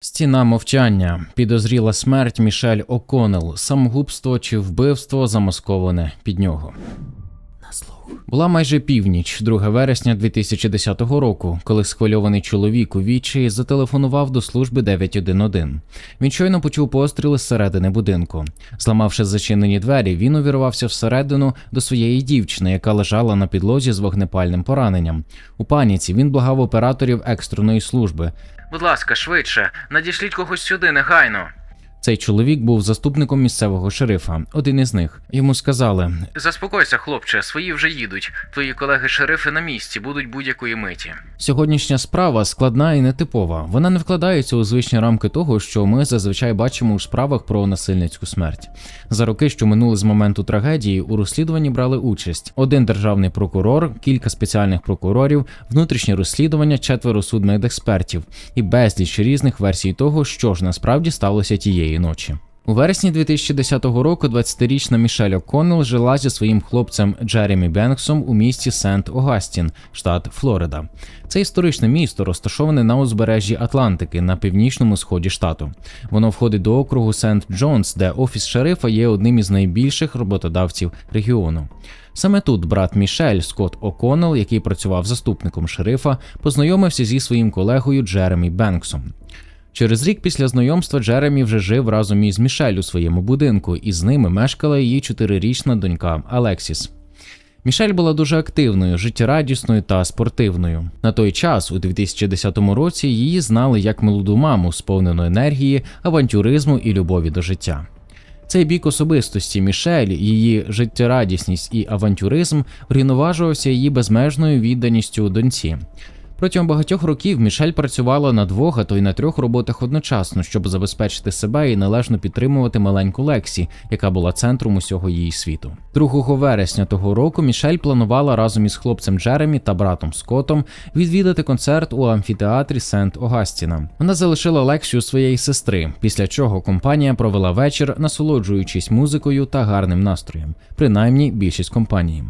Стіна мовчання, підозріла смерть Мішель О'Коннелл, самогубство чи вбивство замасковане під нього. Була майже північ, 2 вересня 2010 року, коли схвильований чоловік у вічі зателефонував до служби 911. Він щойно почув постріли зсередини будинку. Зламавши зачинені двері, він увірвався всередину до своєї дівчини, яка лежала на підлозі з вогнепальним пораненням. У паніці він благав операторів екстреної служби. Будь ласка, швидше, надішліть когось сюди негайно. Цей чоловік був заступником місцевого шерифа, один із них. Йому сказали: Заспокойся, хлопче, свої вже їдуть. Твої колеги-шерифи на місці будуть будь-якої миті. Сьогоднішня справа складна і нетипова. Вона не вкладається у звичні рамки того, що ми зазвичай бачимо у справах про насильницьку смерть. За роки, що минули з моменту трагедії, у розслідуванні брали участь один державний прокурор, кілька спеціальних прокурорів, внутрішнє розслідування, четверо судмедекспертів і безліч різних версій того, що ж насправді сталося тієї ночі. У вересні 2010 року 20-річна Мішель О'Коннелл жила зі своїм хлопцем Джеремі Бенксом у місті Сент Огастін, штат Флорида. Це історичне місто розташоване на узбережжі Атлантики на північному сході штату. Воно входить до округу Сент Джонс, де офіс шерифа є одним із найбільших роботодавців регіону. Саме тут брат Мішель Скотт О'Коннелл, який працював заступником шерифа, познайомився зі своїм колегою Джеремі Бенксом. Через рік після знайомства Джеремі вже жив разом із Мішель у своєму будинку, і з ними мешкала її чотирирічна донька Алексіс. Мішель була дуже активною, життєрадісною та спортивною. На той час, у 2010 році, її знали як молоду маму, сповнену енергії, авантюризму і любові до життя. Цей бік особистості Мішель, її життєрадісність і авантюризм врівноважувався її безмежною відданістю доньці. Протягом багатьох років Мішель працювала на двох, а то й на трьох роботах одночасно, щоб забезпечити себе і належно підтримувати маленьку Лексі, яка була центром усього її світу. 2 вересня того року Мішель планувала разом із хлопцем Джеремі та братом Скотом відвідати концерт у амфітеатрі Сент Огастіна. Вона залишила Лексі у своєї сестри, після чого компанія провела вечір, насолоджуючись музикою та гарним настроєм, принаймні більшість компанії.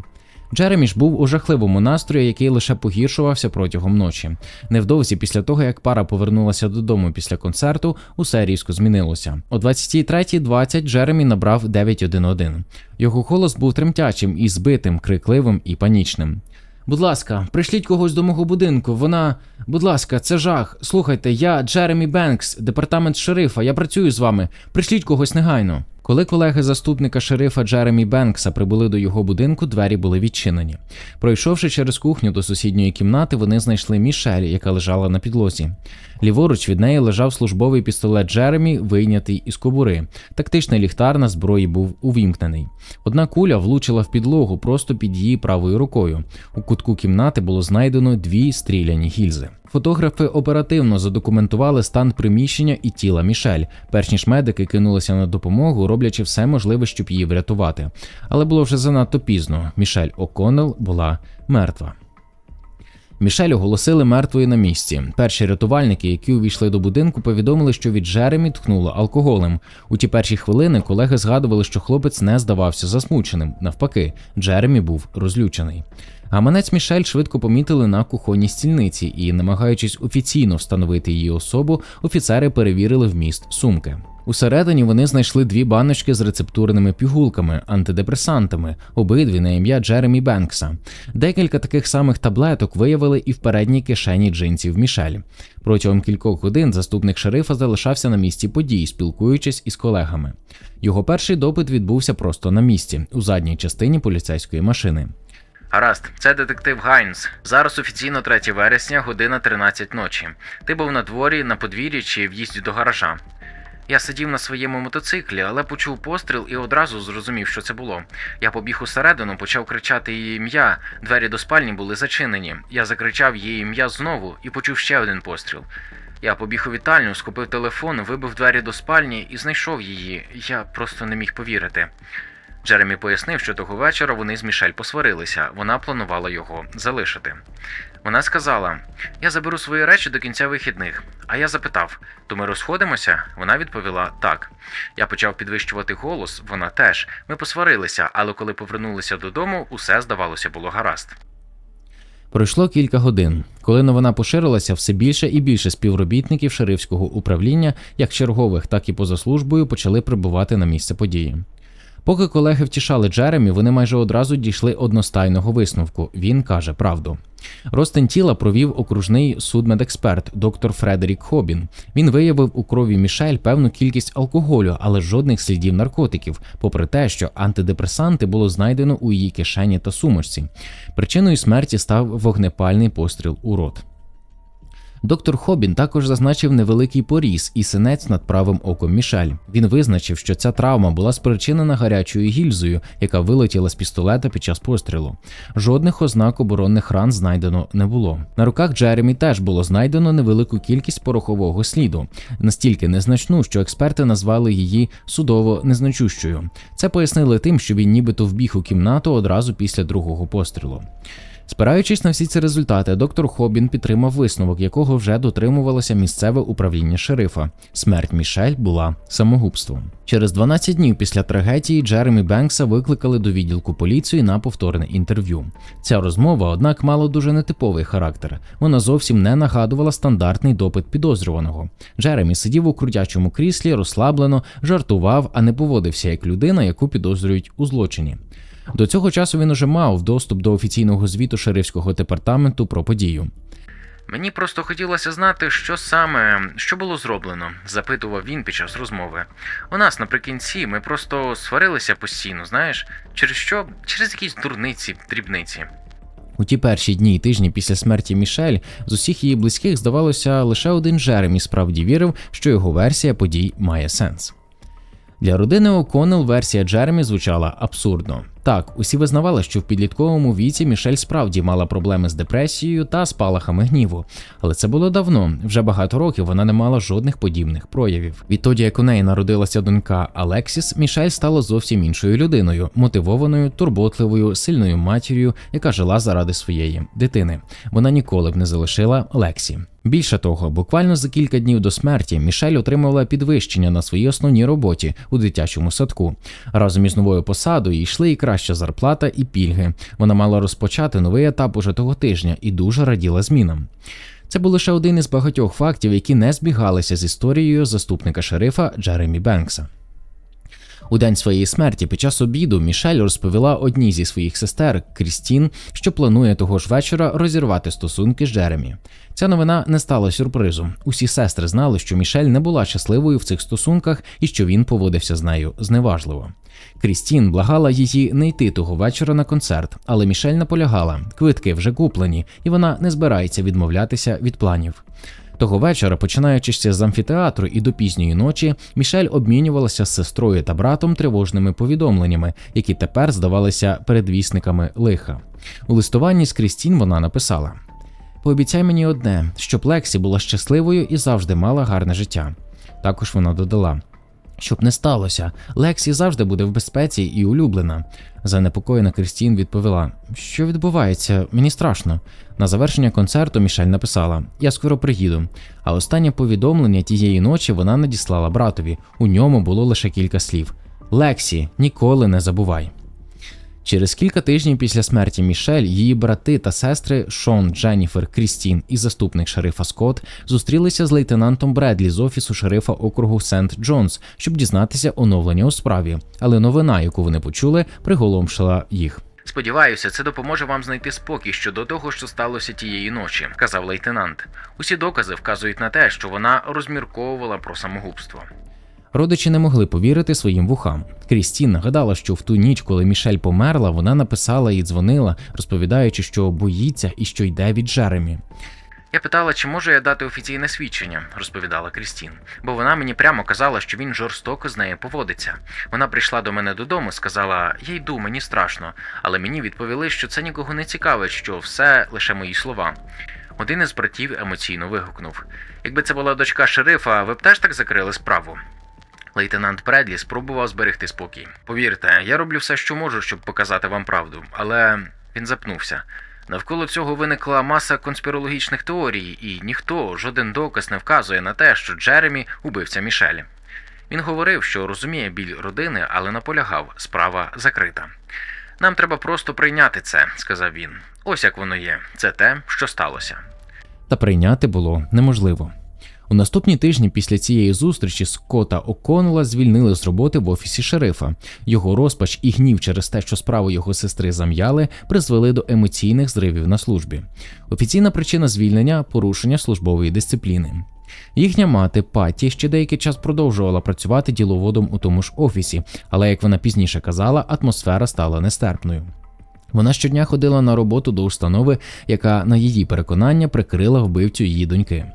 Джеремі ж був у жахливому настрої, який лише погіршувався протягом ночі. Невдовзі після того, як пара повернулася додому після концерту, усе різко змінилося. О 23.20 Джеремі набрав 911. Його голос був тремтячим і збитим, крикливим і панічним. Будь ласка, пришліть когось до мого будинку. Вона, будь ласка, це жах. Слухайте, я Джеремі Бенкс, департамент шерифа. Я працюю з вами. Пришліть когось негайно. Коли колеги заступника шерифа Джеремі Бенкса прибули до його будинку, двері були відчинені. Пройшовши через кухню до сусідньої кімнати, вони знайшли Мішель, яка лежала на підлозі. Ліворуч від неї лежав службовий пістолет Джеремі, вийнятий із кобури. Тактичний ліхтар на зброї був увімкнений. Одна куля влучила в підлогу просто під її правою рукою. У кутку кімнати було знайдено дві стріляні гільзи. Фотографи оперативно задокументували стан приміщення і тіла Мішель, перш ніж медики кинулися на допомогу, роблячи все можливе, щоб її врятувати. Але було вже занадто пізно. Мішель О'Коннелл була мертва. Мішель оголосили мертвою на місці. Перші рятувальники, які увійшли до будинку, повідомили, що від Джеремі тхнуло алкоголем. У ті перші хвилини колеги згадували, що хлопець не здавався засмученим. Навпаки, Джеремі був розлючений. Гаманець Мішель швидко помітили на кухонній стільниці і, намагаючись офіційно встановити її особу, офіцери перевірили вміст сумки. Усередині вони знайшли дві баночки з рецептурними пігулками, антидепресантами, обидві на ім'я Джеремі Бенкса. Декілька таких самих таблеток виявили і в передній кишені джинсів Мішель. Протягом кількох годин заступник шерифа залишався на місці подій, спілкуючись із колегами. Його перший допит відбувся просто на місці, у задній частині поліцейської машини. Гаразд, це детектив Гайнс. Зараз офіційно 3 вересня, година 13 ночі. Ти був на дворі, на подвір'ї чи в'їзді до гаража. Я сидів на своєму мотоциклі, але почув постріл і одразу зрозумів, що це було. Я побіг усередину, почав кричати її ім'я. Двері до спальні були зачинені. Я закричав її ім'я знову і почув ще один постріл. Я побіг у вітальню, схопив телефон, вибив двері до спальні і знайшов її. Я просто не міг повірити. Джеремі пояснив, що того вечора вони з Мішель посварилися. Вона планувала його залишити. Вона сказала: Я заберу свої речі до кінця вихідних. А я запитав: то ми розходимося? Вона відповіла так. Я почав підвищувати голос, вона теж. Ми посварилися, але коли повернулися додому, усе здавалося було гаразд. Пройшло кілька годин. Коли новина поширилася, все більше і більше співробітників шерифського управління, як чергових, так і поза службою, почали прибувати на місце події. Поки колеги втішали Джеремі, вони майже одразу дійшли одностайного висновку. Він каже правду. Розтин тіла провів окружний судмедексперт доктор Фредерік Хобін. Він виявив у крові Мішель певну кількість алкоголю, але жодних слідів наркотиків, попри те, що антидепресанти було знайдено у її кишені та сумочці. Причиною смерті став вогнепальний постріл у рот. Доктор Хобін також зазначив невеликий поріз і синець над правим оком Мішель. Він визначив, що ця травма була спричинена гарячою гільзою, яка вилетіла з пістолета під час пострілу. Жодних ознак оборонних ран знайдено не було. На руках Джеремі теж було знайдено невелику кількість порохового сліду, настільки незначну, що експерти назвали її судово незначущою. Це пояснили тим, що він нібито вбіг у кімнату одразу після другого пострілу. Спираючись на всі ці результати, доктор Хобін підтримав висновок, якого вже дотримувалося місцеве управління шерифа. Смерть Мішель була самогубством. Через 12 днів після трагедії Джеремі Бенкса викликали до відділку поліції на повторне інтерв'ю. Ця розмова, однак, мала дуже нетиповий характер. Вона зовсім не нагадувала стандартний допит підозрюваного. Джеремі сидів у крутячому кріслі, розслаблено, жартував, а не поводився як людина, яку підозрюють у злочині. До цього часу він уже мав доступ до офіційного звіту шерифського департаменту про подію. Мені просто хотілося знати, що саме що було зроблено, запитував він під час розмови. У нас наприкінці ми просто сварилися постійно, знаєш, через що? Через якісь дурниці, дрібниці. У ті перші дні і тижні після смерті Мішель з усіх її близьких здавалося, лише один Джеремі справді вірив, що його версія подій має сенс. Для родини О'Коннелл версія Джеремі звучала абсурдно. Так, усі визнавали, що в підлітковому віці Мішель справді мала проблеми з депресією та спалахами гніву, але це було давно. Вже багато років вона не мала жодних подібних проявів. Відтоді, як у неї народилася донька Алексіс, Мішель стала зовсім іншою людиною, мотивованою, турботливою, сильною матір'ю, яка жила заради своєї дитини. Вона ніколи б не залишила Лексі. Більше того, буквально за кілька днів до смерті Мішель отримувала підвищення на своїй основній роботі у дитячому садку. Разом із новою посадою йшли і краща зарплата, і пільги. Вона мала розпочати новий етап уже того тижня і дуже раділа змінам. Це був лише один із багатьох фактів, які не збігалися з історією заступника шерифа Джеремі Бенкса. У день своєї смерті під час обіду Мішель розповіла одній зі своїх сестер Крістін, що планує того ж вечора розірвати стосунки з Джеремі. Ця новина не стала сюрпризом. Усі сестри знали, що Мішель не була щасливою в цих стосунках і що він поводився з нею зневажливо. Крістін благала її не йти того вечора на концерт, але Мішель наполягала, квитки вже куплені, і вона не збирається відмовлятися від планів. Того вечора, починаючи ще з амфітеатру і до пізньої ночі, Мішель обмінювалася з сестрою та братом тривожними повідомленнями, які тепер здавалися передвісниками лиха. У листуванні з Крістін вона написала: Пообіцяй мені одне, щоб Лексі була щасливою і завжди мала гарне життя. Також вона додала. Щоб не сталося, Лексі завжди буде в безпеці і улюблена. Занепокоєна Крістін відповіла: Що відбувається? Мені страшно. На завершення концерту Мішель написала: Я скоро приїду. А останнє повідомлення тієї ночі вона надіслала братові. У ньому було лише кілька слів: Лексі, ніколи не забувай. Через кілька тижнів після смерті Мішель її брати та сестри Шон, Дженніфер, Крістін і заступник шерифа Скотт зустрілися з лейтенантом Бредлі з офісу шерифа округу Сент Джонс, щоб дізнатися оновлення у справі. Але новина, яку вони почули, приголомшила їх. Сподіваюся, це допоможе вам знайти спокій щодо того, що сталося тієї ночі, казав лейтенант. Усі докази вказують на те, що вона розмірковувала про самогубство. Родичі не могли повірити своїм вухам. Крістін нагадала, що в ту ніч, коли Мішель померла, вона написала і дзвонила, розповідаючи, що боїться і що йде від Джеремі. Я питала, чи можу я дати офіційне свідчення, розповідала Крістін, бо вона мені прямо казала, що він жорстоко з нею поводиться. Вона прийшла до мене додому, сказала: Я йду, мені страшно, але мені відповіли, що це нікого не цікавить, що все лише мої слова. Один із братів емоційно вигукнув: Якби це була дочка шерифа, ви б теж так закрили справу. Лейтенант Предлі спробував зберегти спокій. Повірте, я роблю все, що можу, щоб показати вам правду, але він запнувся. Навколо цього виникла маса конспірологічних теорій, і ніхто, жоден доказ не вказує на те, що Джеремі убивця Мішелі. Він говорив, що розуміє біль родини, але наполягав, справа закрита. Нам треба просто прийняти це, сказав він. Ось як воно є. Це те, що сталося. Та прийняти було неможливо. У наступні тижні після цієї зустрічі Скотта О'Коннелла звільнили з роботи в офісі шерифа. Його розпач і гнів через те, що справу його сестри зам'яли, призвели до емоційних зривів на службі. Офіційна причина звільнення порушення службової дисципліни. Їхня мати Патті ще деякий час продовжувала працювати діловодом у тому ж офісі, але як вона пізніше казала, атмосфера стала нестерпною. Вона щодня ходила на роботу до установи, яка, на її переконання, прикрила вбивцю її доньки.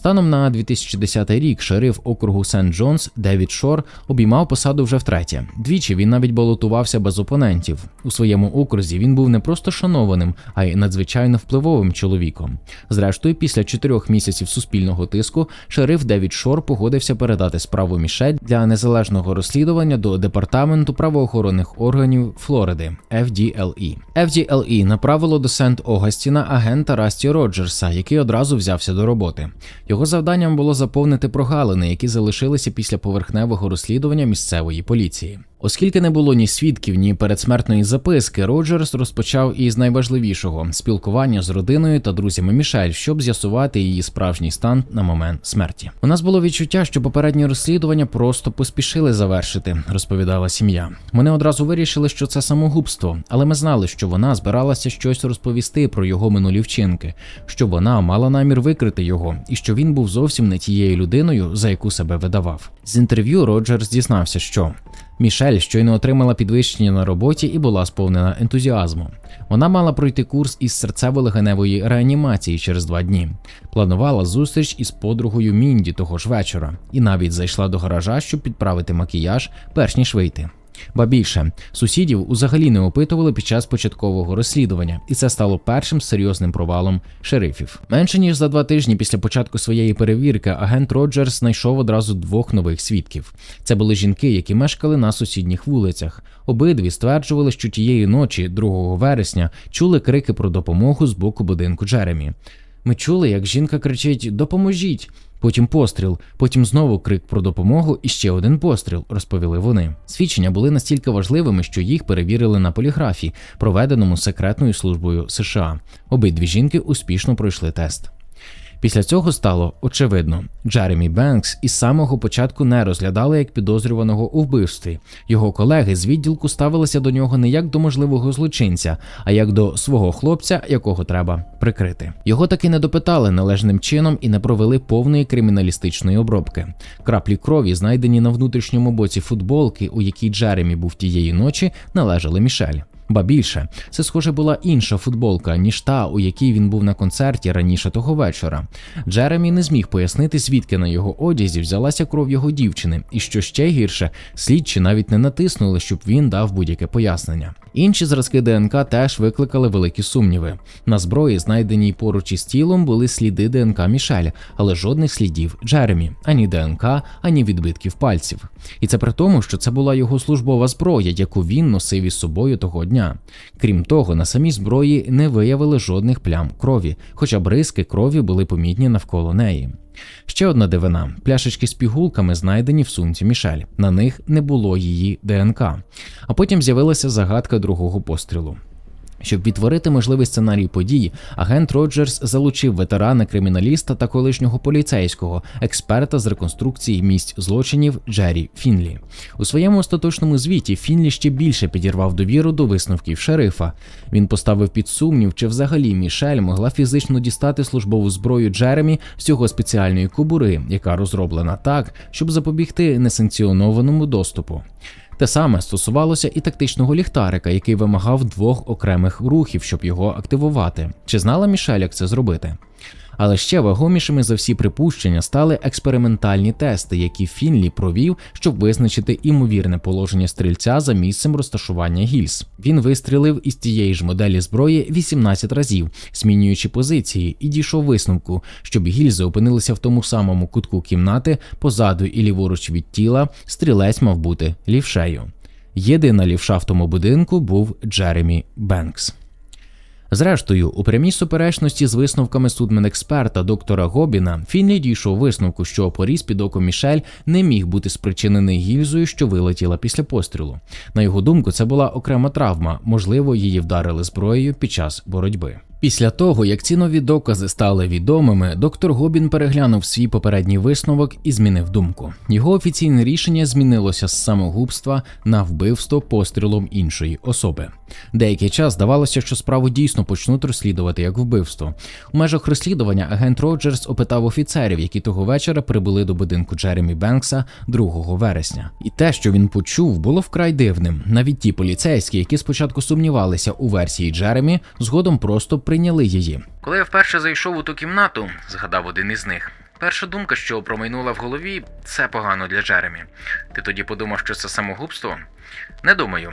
Станом на 2010 рік шериф округу Сент Джонс Девід Шор обіймав посаду вже втретє. Двічі він навіть балотувався без опонентів. У своєму окрузі він був не просто шанованим, а й надзвичайно впливовим чоловіком. Зрештою, після чотирьох місяців суспільного тиску, шериф Девід Шор погодився передати справу Мішель для незалежного розслідування до департаменту правоохоронних органів Флориди FDLE. FDLE направило до Сент Огастіна агента Расті Роджерса, який одразу взявся до роботи. Його завданням було заповнити прогалини, які залишилися після поверхневого розслідування місцевої поліції. Оскільки не було ні свідків, ні передсмертної записки, Роджерс розпочав із найважливішого спілкування з родиною та друзями Мішель, щоб з'ясувати її справжній стан на момент смерті. У нас було відчуття, що попереднє розслідування просто поспішили завершити, розповідала сім'я. Вони одразу вирішили, що це самогубство, але ми знали, що вона збиралася щось розповісти про його минулі вчинки, що вона мала намір викрити його, і що він був зовсім не тією людиною, за яку себе видавав. З інтерв'ю Роджерс дізнався, що Мішель щойно отримала підвищення на роботі і була сповнена ентузіазму. Вона мала пройти курс із серцево-легеневої реанімації через два дні. Планувала зустріч із подругою Мінді того ж вечора, і навіть зайшла до гаража, щоб підправити макіяж, перш ніж вийти. Ба більше сусідів узагалі не опитували під час початкового розслідування, і це стало першим серйозним провалом шерифів. Менше ніж за два тижні після початку своєї перевірки агент Роджерс знайшов одразу двох нових свідків. Це були жінки, які мешкали на сусідніх вулицях. Обидві стверджували, що тієї ночі, 2 вересня, чули крики про допомогу з боку будинку Джеремі. Ми чули, як жінка кричить Допоможіть! Потім постріл, потім знову крик про допомогу і ще один постріл, розповіли вони. Свідчення були настільки важливими, що їх перевірили на поліграфі, проведеному секретною службою США. Обидві жінки успішно пройшли тест. Після цього стало очевидно, Джеремі Бенкс із самого початку не розглядали як підозрюваного у вбивстві. Його колеги з відділку ставилися до нього не як до можливого злочинця, а як до свого хлопця, якого треба прикрити. Його таки не допитали належним чином і не провели повної криміналістичної обробки. Краплі крові, знайдені на внутрішньому боці футболки, у якій Джеремі був тієї ночі, належали Мішель. Ба більше, це схоже була інша футболка, ніж та, у якій він був на концерті раніше того вечора. Джеремі не зміг пояснити, звідки на його одязі взялася кров його дівчини, і що ще гірше, слідчі навіть не натиснули, щоб він дав будь-яке пояснення. Інші зразки ДНК теж викликали великі сумніви. На зброї, знайденій поруч із тілом, були сліди ДНК Мішель, але жодних слідів Джеремі, ані ДНК, ані відбитків пальців. І це при тому, що це була його службова зброя, яку він носив із собою того дня. Крім того, на самій зброї не виявили жодних плям крові, хоча бризки крові були помітні навколо неї. Ще одна дивина: пляшечки з пігулками знайдені в сумці Мішель. На них не було її ДНК. А потім з'явилася загадка другого пострілу. Щоб відтворити можливий сценарій події, агент Роджерс залучив ветерана криміналіста та колишнього поліцейського, експерта з реконструкції місць злочинів Джері Фінлі. У своєму остаточному звіті Фінлі ще більше підірвав довіру до висновків шерифа. Він поставив під сумнів, чи взагалі Мішель могла фізично дістати службову зброю Джеремі з цього спеціальної кубури, яка розроблена так, щоб запобігти несанкціонованому доступу. Те саме стосувалося і тактичного ліхтарика, який вимагав двох окремих рухів, щоб його активувати. Чи знала Мішель, як це зробити? Але ще вагомішими за всі припущення стали експериментальні тести, які Фінлі провів, щоб визначити імовірне положення стрільця за місцем розташування гільз. Він вистрілив із тієї ж моделі зброї 18 разів, змінюючи позиції, і дійшов висновку, щоб гільзи опинилися в тому самому кутку кімнати, позаду і ліворуч від тіла, стрілець мав бути лівшею. Єдина лівша в тому будинку був Джеремі Бенкс. Зрештою, у прямій суперечності з висновками судмедексперта доктора Гобіна, Фінлі дійшов висновку, що поріз під оком Мішель не міг бути спричинений гільзою, що вилетіла після пострілу. На його думку, це була окрема травма, можливо, її вдарили зброєю під час боротьби. Після того, як ці нові докази стали відомими, доктор Гобін переглянув свій попередній висновок і змінив думку. Його офіційне рішення змінилося з самогубства на вбивство пострілом іншої особи. Деякий час здавалося, що справу дійсно почнуть розслідувати як вбивство. У межах розслідування агент Роджерс опитав офіцерів, які того вечора прибули до будинку Джеремі Бенкса 2 вересня. І те, що він почув, було вкрай дивним. Навіть ті поліцейські, які спочатку сумнівалися у версії Джеремі, згодом просто прийняли її. Коли я вперше зайшов у ту кімнату, згадав один із них. Перша думка, що промайнула в голові, це погано для Джеремі. Ти тоді подумав, що це самогубство? Не думаю.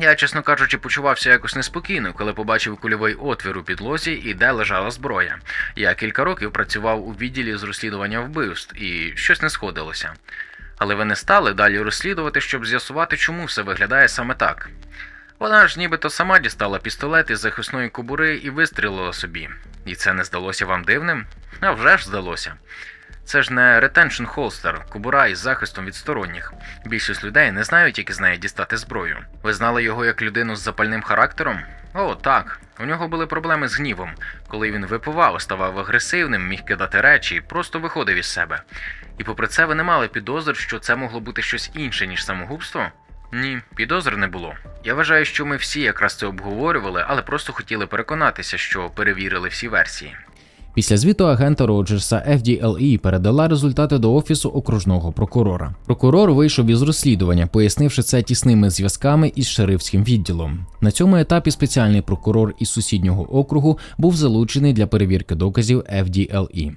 Я, чесно кажучи, почувався якось неспокійно, коли побачив кульовий отвір у підлозі і де лежала зброя. Я кілька років працював у відділі з розслідування вбивств, і щось не сходилося. Але ви не стали далі розслідувати, щоб з'ясувати, чому все виглядає саме так. Вона ж нібито сама дістала пістолет із захисної кобури і вистрілила собі. І це не здалося вам дивним? А вже ж здалося. Це ж не retention holster, кобура із захистом від сторонніх. Більшість людей не знають, як із неї дістати зброю. Ви знали його як людину з запальним характером? О, так. У нього були проблеми з гнівом. Коли він випивав, ставав агресивним, міг кидати речі, просто виходив із себе. І попри це ви не мали підозр, що це могло бути щось інше, ніж самогубство? Ні, підозр не було. Я вважаю, що ми всі якраз це обговорювали, але просто хотіли переконатися, що перевірили всі версії. Після звіту агента Роджерса FDLE передала результати до офісу окружного прокурора. Прокурор вийшов із розслідування, пояснивши це тісними зв'язками із шерифським відділом. На цьому етапі спеціальний прокурор із сусіднього округу був залучений для перевірки доказів FDLE.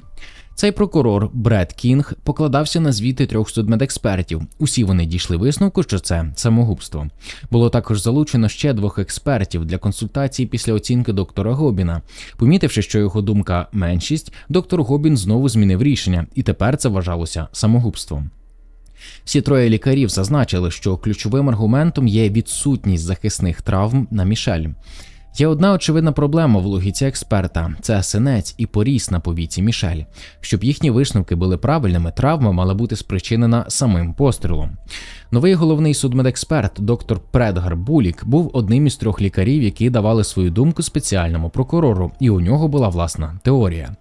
Цей прокурор Бред Кінг покладався на звіти трьох судмедекспертів. Усі вони дійшли висновку, що це самогубство. Було також залучено ще двох експертів для консультації після оцінки доктора Гобіна. Помітивши, що його думка меншість, доктор Гобін знову змінив рішення, і тепер це вважалося самогубством. Всі троє лікарів зазначили, що ключовим аргументом є відсутність захисних травм на Мішель. Є одна очевидна проблема в логіці експерта: це синець і поріс на повіці Мішель. Щоб їхні висновки були правильними, травма мала бути спричинена самим пострілом. Новий головний судмедексперт, доктор Предгар Булік, був одним із трьох лікарів, які давали свою думку спеціальному прокурору, і у нього була власна теорія.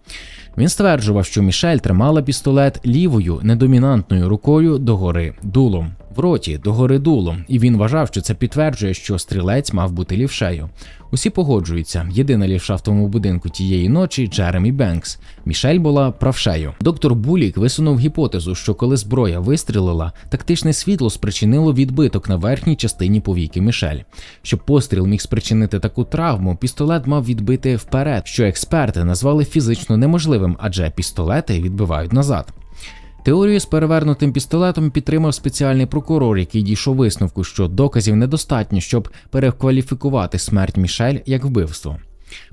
Він стверджував, що Мішель тримала пістолет лівою недомінантною рукою догори дулом в роті догори дулом, і він вважав, що це підтверджує, що стрілець мав бути лівшею. Усі погоджуються. Єдина лівша в тому будинку тієї ночі Джеремі Бенкс. Мішель була правшею. Доктор Булік висунув гіпотезу, що коли зброя вистрілила, тактичне світло спричинило відбиток на верхній частині повіки Мішель. Щоб постріл міг спричинити таку травму, пістолет мав відбити вперед, що експерти назвали фізично неможливим, адже пістолети відбивають назад. Теорію з перевернутим пістолетом підтримав спеціальний прокурор, який дійшов висновку, що доказів недостатньо, щоб перекваліфікувати смерть Мішель як вбивство.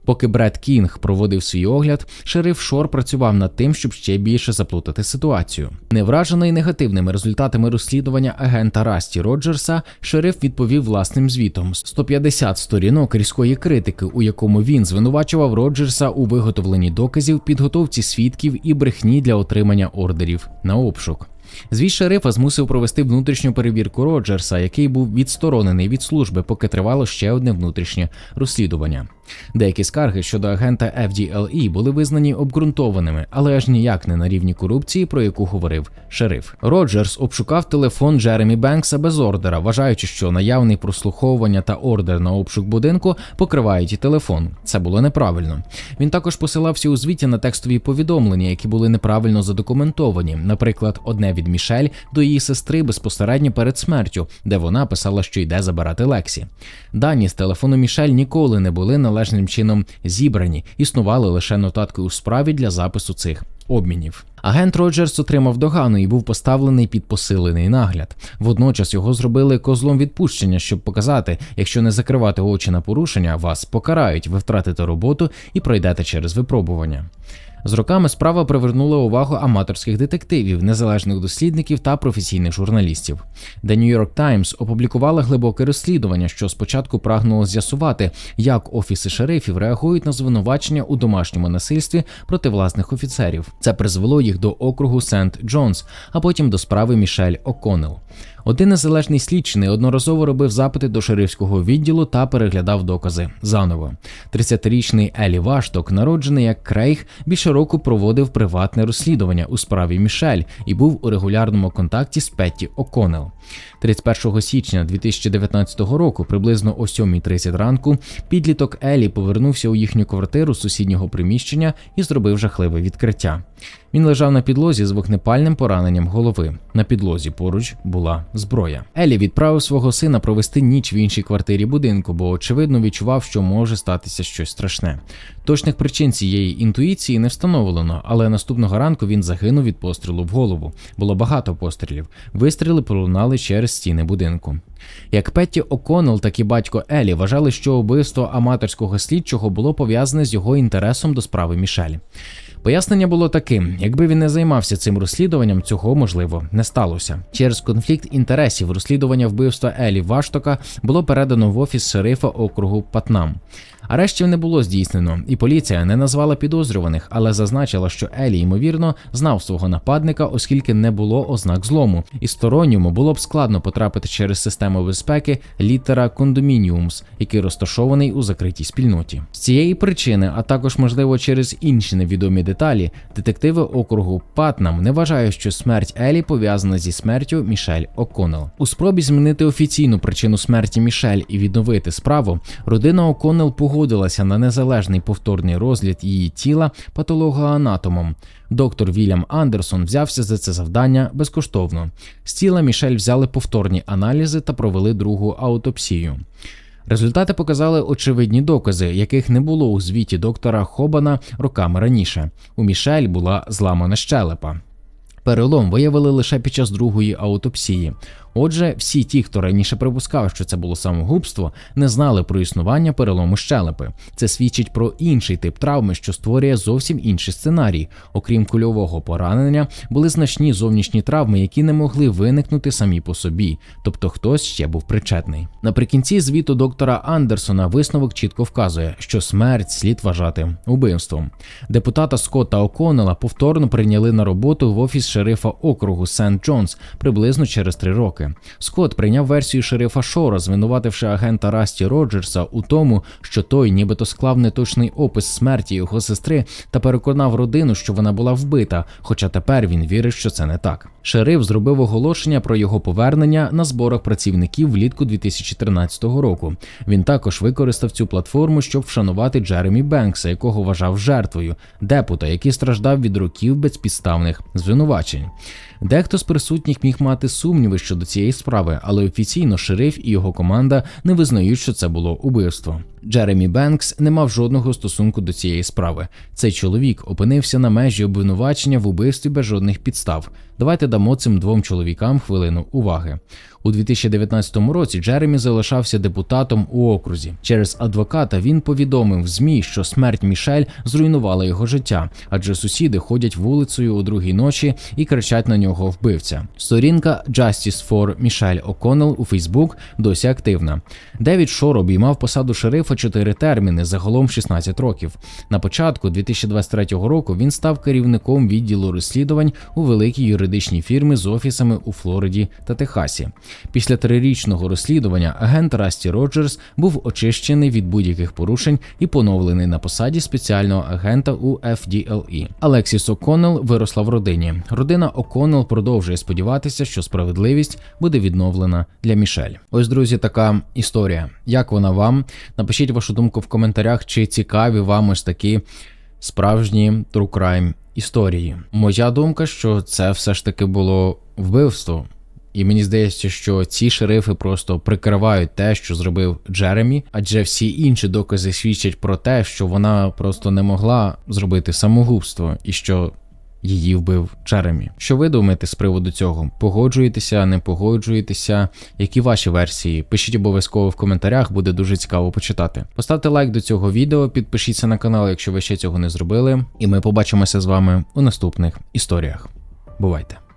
Поки Бред Кінг проводив свій огляд, шериф Шор працював над тим, щоб ще більше заплутати ситуацію. Невражений негативними результатами розслідування агента Расті Роджерса, шериф відповів власним звітом 150 сторінок різкої критики, у якому він звинувачував Роджерса у виготовленні доказів, підготовці свідків і брехні для отримання ордерів на обшук. Звіт шерифа змусив провести внутрішню перевірку Роджерса, який був відсторонений від служби, поки тривало ще одне внутрішнє розслідування. Деякі скарги щодо агента FDLE були визнані обґрунтованими, але аж ніяк не на рівні корупції, про яку говорив шериф. Роджерс обшукав телефон Джеремі Бенкса без ордера, вважаючи, що наявний прослуховування та ордер на обшук будинку покривають і телефон. Це було неправильно. Він також посилався у звіті на текстові повідомлення, які були неправильно задокументовані. Наприклад, одне від Мішель до її сестри безпосередньо перед смертю, де вона писала, що йде забирати Лексі. Дані з телефону Мішель ніколи не були належним чином зібрані, існували лише нотатки у справі для запису цих обмінів. Агент Роджерс отримав догану і був поставлений під посилений нагляд. Водночас його зробили козлом відпущення, щоб показати, якщо не закривати очі на порушення, вас покарають, ви втратите роботу і пройдете через випробування. З роками справа привернула увагу аматорських детективів, незалежних дослідників та професійних журналістів. The New York Times опублікувала глибоке розслідування, що спочатку прагнуло з'ясувати, як офіси шерифів реагують на звинувачення у домашньому насильстві проти власних офіцерів. Це призвело їх до округу Сент Джонс, а потім до справи Мішель О'Коннелл. Один незалежний слідчий неодноразово робив запити до шерифського відділу та переглядав докази заново. 30-річний Елі Вашток, народжений як Крейг, більше року проводив приватне розслідування у справі Мішель і був у регулярному контакті з Петті О'Коннелл. 31 січня 2019 року, приблизно о 7.30 ранку, підліток Елі повернувся у їхню квартиру з сусіднього приміщення і зробив жахливе відкриття. Він лежав на підлозі з вогнепальним пораненням голови. На підлозі поруч була зброя. Елі відправив свого сина провести ніч в іншій квартирі будинку, бо очевидно відчував, що може статися щось страшне. Точних причин цієї інтуїції не встановлено, але наступного ранку він загинув від пострілу в голову. Було багато пострілів. Вистріли пролунали через стіни будинку. Як Петті О'Коннелл, так і батько Елі вважали, що вбивство аматорського слідчого було пов'язане з його інтересом до справи Мішель. Пояснення було таким: якби він не займався цим розслідуванням, цього можливо не сталося. Через конфлікт інтересів розслідування вбивства Елі Ваштока було передано в офіс шерифа округу Патнам. Арештів не було здійснено, і поліція не назвала підозрюваних, але зазначила, що Елі, ймовірно, знав свого нападника, оскільки не було ознак злому, і сторонньому було б складно потрапити через систему безпеки літера Кондомініумс, який розташований у закритій спільноті. З цієї причини, а також можливо через інші невідомі деталі, детективи округу Патнам не вважають, що смерть Елі пов'язана зі смертю Мішель О'Коннелл. У спробі змінити офіційну причину смерті Мішель і відновити справу, родина О'Коннелл погодилася на незалежний повторний розгляд її тіла патологоанатомом. Доктор Вільям Андерсон взявся за це завдання безкоштовно. З тіла Мішель взяли повторні аналізи та провели другу аутопсію. Результати показали очевидні докази, яких не було у звіті доктора Хобана роками раніше. У Мішель була зламана щелепа. Перелом виявили лише під час другої аутопсії. Отже, всі ті, хто раніше припускав, що це було самогубство, не знали про існування перелому щелепи. Це свідчить про інший тип травми, що створює зовсім інший сценарій. Окрім кульового поранення, були значні зовнішні травми, які не могли виникнути самі по собі, тобто хтось ще був причетний. Наприкінці звіту доктора Андерсона висновок чітко вказує, що смерть слід вважати убивством. Депутата Скотта О'Коннелла повторно прийняли на роботу в офіс шерифа округу Сент Джонс приблизно через три роки роки. Скотт прийняв версію шерифа Шора, звинувативши агента Расті Роджерса у тому, що той, нібито склав неточний опис смерті його сестри та переконав родину, що вона була вбита. Хоча тепер він вірить, що це не так. Шериф зробив оголошення про його повернення на зборах працівників влітку 2013 року. Він також використав цю платформу, щоб вшанувати Джеремі Бенкса, якого вважав жертвою, депута, який страждав від років безпідставних звинувачень. Дехто з присутніх міг мати сумніви щодо цієї справи, але офіційно шериф і його команда не визнають, що це було убивство. Джеремі Бенкс не мав жодного стосунку до цієї справи. Цей чоловік опинився на межі обвинувачення в убивстві без жодних підстав. Давайте дамо цим двом чоловікам хвилину уваги. У 2019 році Джеремі залишався депутатом у окрузі. Через адвоката він повідомив змі, що смерть Мішель зруйнувала його життя, адже сусіди ходять вулицею у другій ночі і кричать на нього вбивця. Сторінка Justice for Мішель О'Коннелл у Фейсбук досі активна. Девід Шор обіймав посаду шерифа чотири терміни, загалом 16 років. На початку 2023 року він став керівником відділу розслідувань у великій юридичній фірмі з офісами у Флориді та Техасі. Після трирічного розслідування агент Расті Роджерс був очищений від будь-яких порушень і поновлений на посаді спеціального агента у FDLE. Алексіс О'Коннелл виросла в родині. Родина О'Коннелл продовжує сподіватися, що справедливість буде відновлена для Мішель. Ось, друзі, така історія. Як вона вам? Напишіть вашу думку в коментарях, чи цікаві вам ось такі справжні true crime історії. Моя думка, що це все ж таки було вбивство. І мені здається, що ці шерифи просто прикривають те, що зробив Джеремі, адже всі інші докази свідчать про те, що вона просто не могла зробити самогубство, і що її вбив Джеремі. Що ви думаєте з приводу цього? Погоджуєтеся, не погоджуєтеся? Які ваші версії? Пишіть обов'язково в коментарях, буде дуже цікаво почитати. Поставте лайк до цього відео, підпишіться на канал, якщо ви ще цього не зробили, і ми побачимося з вами у наступних історіях. Бувайте!